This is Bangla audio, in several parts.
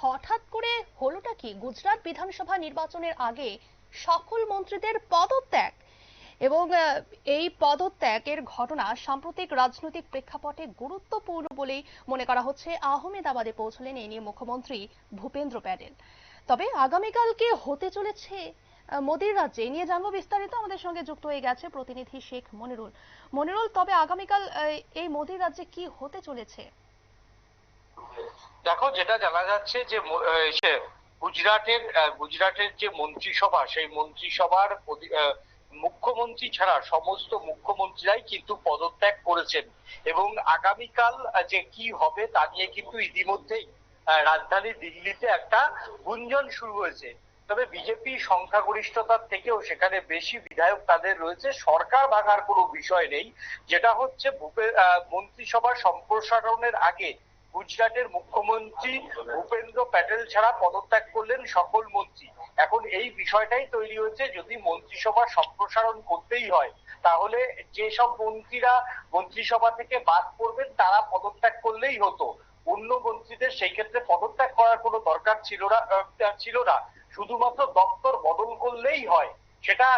হঠাৎ করে হলোটা কি? গুজরাট বিধানসভা নির্বাচনের আগে সকল মন্ত্রীদের পদত্যাগ এবং এই পদত্যাগের ঘটনা সাম্প্রতিক রাজনৈতিক প্রেক্ষাপটে গুরুত্বপূর্ণ বলেই মনে করা হচ্ছে। আহমেদাবাদে পৌঁছলেন এই নিয়ে মুখ্যমন্ত্রী ভূপেন্দ্র প্যাটেল। তবে আগামীকাল কি হতে চলেছে? মোদির রাজ্যে এই নিয়ে জানব বিস্তারিত। আমাদের সঙ্গে যুক্ত হয়ে গেছে প্রতিনিধি শেখ মনিরুল। মনিরুল, তবে আগামীকাল এই মোদির রাজ্যে কি হতে চলেছে? দেখো যেটা জানা যাচ্ছে যে গুজরাটের গুজরাটের যে মন্ত্রিসভা সেই মন্ত্রিসভার মুখ্যমন্ত্রী ছাড়া সমস্ত মুখ্যমন্ত্রীরাই কিন্তু পদত্যাগ করেছেন। এবং আগামীকাল যে কি হবে তা নিয়ে কিন্তু ইতিমধ্যেই রাজধানী দিল্লিতে একটা গুঞ্জন শুরু হয়েছে। তবে বিজেপি সংখ্যাগরিষ্ঠতার থেকেও সেখানে বেশি বিধায়ক তাদের রয়েছে। সরকার ভাঙার কোনো বিষয় নেই। যেটা হচ্ছে আহ, সম্প্রসারণের আগে গুজরাটের মুখ্যমন্ত্রী ভূপেন্দ্র প্যাটেল ছাড়া পদত্যাগ করলেন সকল মন্ত্রী। এখন এই বিষয়টাই তৈরি হয়েছে, যদি মন্ত্রিসভা সম্প্রসারণ করতেই হয়, তাহলে যেসব মন্ত্রীরা মন্ত্রিসভা থেকে বাদ পড়বেন, তারা পদত্যাগ করলেই হতো। অন্য মন্ত্রীদের সেই ক্ষেত্রে পদত্যাগ করার কোনো দরকার ছিল না ছিল না। শুধুমাত্র দপ্তর বদল করলেই হয়। সেটা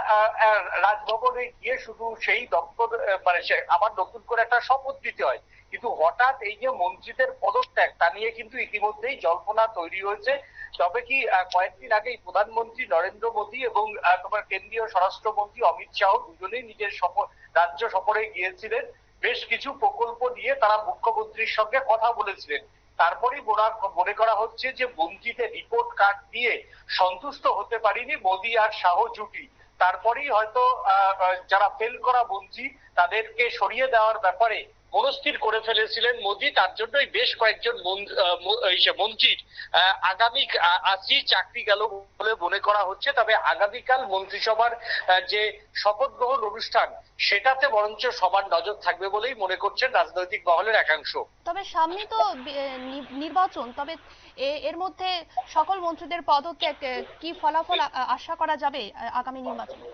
রাজভবনে গিয়ে শুধু সেই দপ্তর মানে আবার নতুন করে একটা শপথ দিতে হয়। কিন্তু হঠাৎ এই যে মন্ত্রীদের পদত্যাগ, তা নিয়ে কিন্তু ইতিমধ্যেই জল্পনা তৈরি হয়েছে। তবে কি কয়েকদিন আগেই প্রধানমন্ত্রী নরেন্দ্র মোদী এবং তোমার কেন্দ্রীয় স্বরাষ্ট্রমন্ত্রী অমিত শাহ দুজনেই নিজের সফর, রাজ্য সফরে গিয়েছিলেন। বেশ কিছু প্রকল্প নিয়ে তারা মুখ্যমন্ত্রীর সঙ্গে কথা বলেছিলেন। তারপরেই মোরা- মনে করা হচ্ছে যে বঙ্কিতে রিপোর্ট কার্ড দিয়ে সন্তুষ্ট হতে পারিনি মোদী আর শাহ জুটি। তারপরেই হয়তো যারা ফেল করা মন্ত্রী, তাদেরকে সরিয়ে দেওয়ার ব্যাপারে মনস্থির করে ফেলেছিলেন মোদী। তার জন্যই বেশ কয়েকজন মন- মন্ত্রীর আগামী আ- আজই চাকরি গেল বলে মনে করা হচ্ছে। তবে আগামীকাল মন্ত্রিসভার যে শপথ গ্রহণ অনুষ্ঠান, সেটাতে বরঞ্চ সবার নজর থাকবে বলেই মনে করছেন রাজনৈতিক মহলের একাংশ। তবে সামনে তো নির্বাচন। তবে এর মধ্যে সকল মন্ত্রীদের পদত্যাগ কি ফলাফল আশা করা যাবে আগামী নির্বাচনে?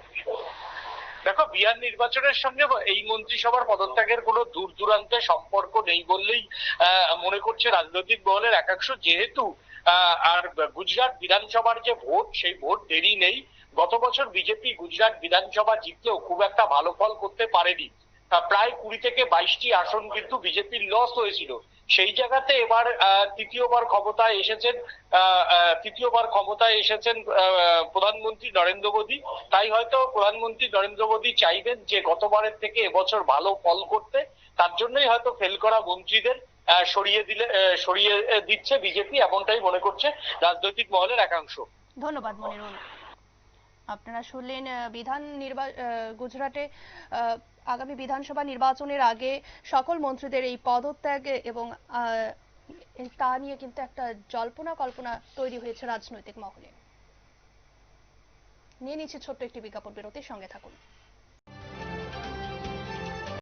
দেখো, বিহার নির্বাচনের সঙ্গে এই মন্ত্রিসভার পদত্যাগের কোনো দূর দূরান্তে সম্পর্ক নেই বললেই মনে করছে রাজনৈতিক দলের একাংশ। যেহেতু আর গুজরাট বিধানসভার যে ভোট, সেই ভোট দেরি নেই। গত বছর বিজেপি গুজরাট বিধানসভা জিতলেও খুব একটা ভালো ফল করতে পারেনি। প্রায় কুড়ি থেকে বাইশটি আসন কিন্তু বিজেপির লস হয়েছিল। সেই জায়গাতে এবার তৃতীয়বার ক্ষমতায় এসেছেন তৃতীয়বার ক্ষমতায় এসেছেন প্রধানমন্ত্রী নরেন্দ্র মোদী। তাই হয়তো প্রধানমন্ত্রী নরেন্দ্র মোদী চাইবেন যে গতবারের থেকে এবছর ভালো ফল করতে। তার জন্যই হয়তো ফেল করা মন্ত্রীদের সরিয়ে দিলে সরিয়ে দিচ্ছে বিজেপি, এমনটাই মনে করছে রাজনৈতিক মহলের একাংশ। ধন্যবাদ মনিরুল আপনারা শুনলেন বিধান নির্বাচন গুজরাটে আগামী বিধানসভা নির্বাচনের আগে সকল মন্ত্রীদের এই পদত্যাগ এবং তা নিয়ে কিন্তু একটা জল্পনা কল্পনা তৈরি হয়েছে রাজনৈতিক মহলে। নিয়ে নিচ্ছে ছোট্ট একটি বিজ্ঞাপন বিরতির সঙ্গে থাকুন।